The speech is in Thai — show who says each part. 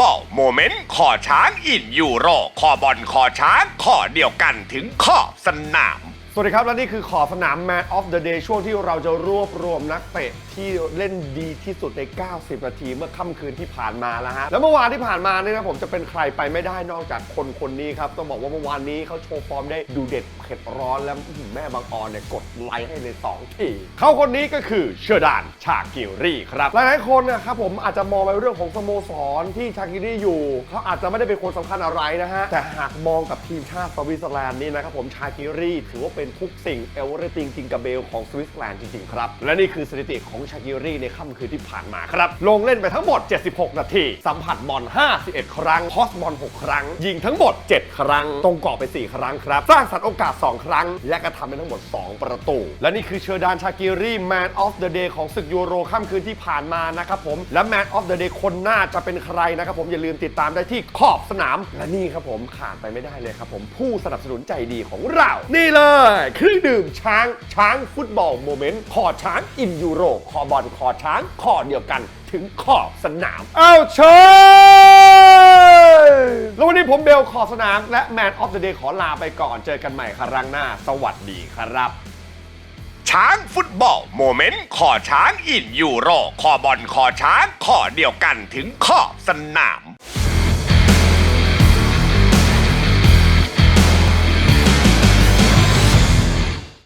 Speaker 1: บอกโมเมนต์ขอช้างอินยูโรขอบอลขอช้างขอเดียวกันถึงขอบสนาม
Speaker 2: วัสดีครับ และนี่คือขอบสนาม Man of the Day ช่วงที่เราจะรวบรวมนักเตะที่เล่นดีที่สุดใน 90 นาทีเมื่อค่ำคืนที่ผ่านมาแล้วฮะ แล้วเมื่อวานที่ผ่านมาเนี่ยนะผมจะเป็นใครไปไม่ได้นอกจากคนคนนี้ครับ ต้องบอกว่าเมื่อวานนี้เขาโชว์ฟอร์มได้ดูเด็ดเผ็ดร้อนแล้วแม่บางออนเนี่ยกดไลค์ให้เลยสองทีเขาคนนี้ก็คือเชอร์ดานชากิรี่ครับหลายๆคนนะครับผมอาจจะมองไปเรื่องของสโมสรที่ชากิรี่อยู่เขาอาจจะไม่ได้เป็นคนสำคัญอะไรนะฮะแต่หากมองกับทีมชาติสวิตเซอร์แลนด์นี่นะครับผมชากิรี่ถือว่าเป็นทุกสิ่งเอเวอร์ติงจิงกาเบลของสวิตเซอร์แลนด์จริง ๆ ครับ และนี่คือสถิติของชากิรี่ในค่ำคืนที่ผ่านมาครับ ลงเล่นไปทั้งหมด 76 นาที สัมผัสบอล 51 ครั้งพอสบอล 6 ครั้ง ยิงทั้งหมด 7 ครั้ง ตรงกรอบไป 4 ครั้งครับ สร้างสรรค์โอกาส 2 ครั้ง และกระทำไปทั้งหมด 2 ประตู และนี่คือเชอร์ดานชากิรี่ Man of the Day ของศึกยูโรค่ำคืนที่ผ่านมานะครับผม และ Man of the Day คนหน้าจะเป็นใครนะครับผมอย่าลืมติดตามได้ที่ขอบสนาม และนี่ครับผมขาดไปไม่ได้เลยครับผมผู้สนับสนุนใจดีของเรา นี่เลยเครื่องดื่มช้างช้างฟุตบอลโมเมนต์ขอช้างอินยูโรคอบอลคอช้างคอเดียวกันถึงขอบสนามเอ้าเชิญแล้ววันนี้ผมเบลขอบสนาม และ Man of the Day ขอลาไปก่อนเจอกันใหม่ครั้งหน้า สวัสดีครับ
Speaker 1: ช้างฟุตบอลโมเมนต์ขอช้างอินยูโรขอบอลขอช้างขอเดียวกันถึงขอบสนาม